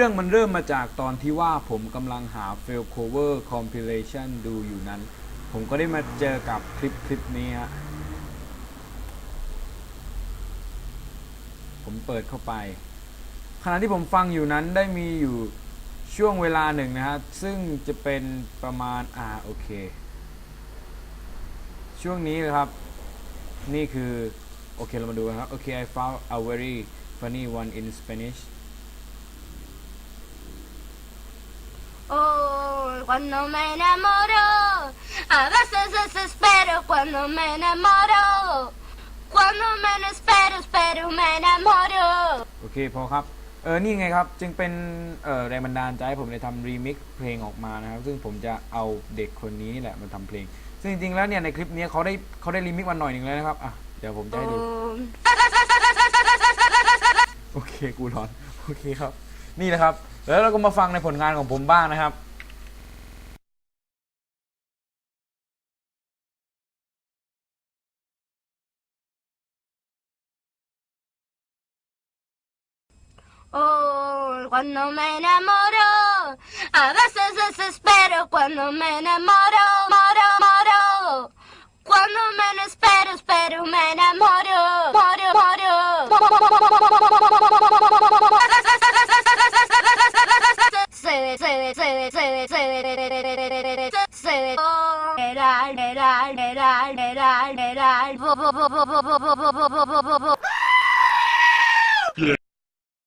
เรื่องมันเริ่มมาจากตอนที่ว่าผมกำลังหา fail cover compilation ดูอยู่นั้น ผมก็ได้มาเจอกับคลิปคลิปนี้ฮะผมเปิดเข้าไป ขณะที่ผมฟังอยู่นั้นได้มีอยู่ช่วงเวลาหนึ่งนะฮะ ซึ่งจะเป็นประมาณ อ่า โอเค ช่วงนี้นะครับ นี่คือ โอเค เรามาดูกันครับ โอเค I found a very funny one in Spanish cuando me enamoro, a veces desespero cuando me enamoro. Cuando me no espero, espero, me enamoro. โอเคพอครับ เออ นี่ไงครับ จึงเป็นเออแรงบันดาลใจให้ผมได้ทำรีมิกเพลงออกมานะครับ ซึ่งผมจะเอาเด็กคนนี้นี่แหละมาทำเพลง ซึ่งจริงๆ แล้วเนี่ยในคลิปนี้เขาได้เขาได้รีมิกมาหน่อยหนึ่งแล้วนะครับ อะ เดี๋ยวผมจะให้ดูโอเค กูร้อน โอเคครับ นี่นะครับ แล้วเราก็มาฟังในผลงานของผมบ้างนะครับ Oh, cuando me enamoro, a veces desespero cuando me enamoro, moro, moro. Cuando menos espero, espero, me enamoro, moro, moro. Se, se, se, se, se, se, se, oh, eral, bo, bo, bo, bo,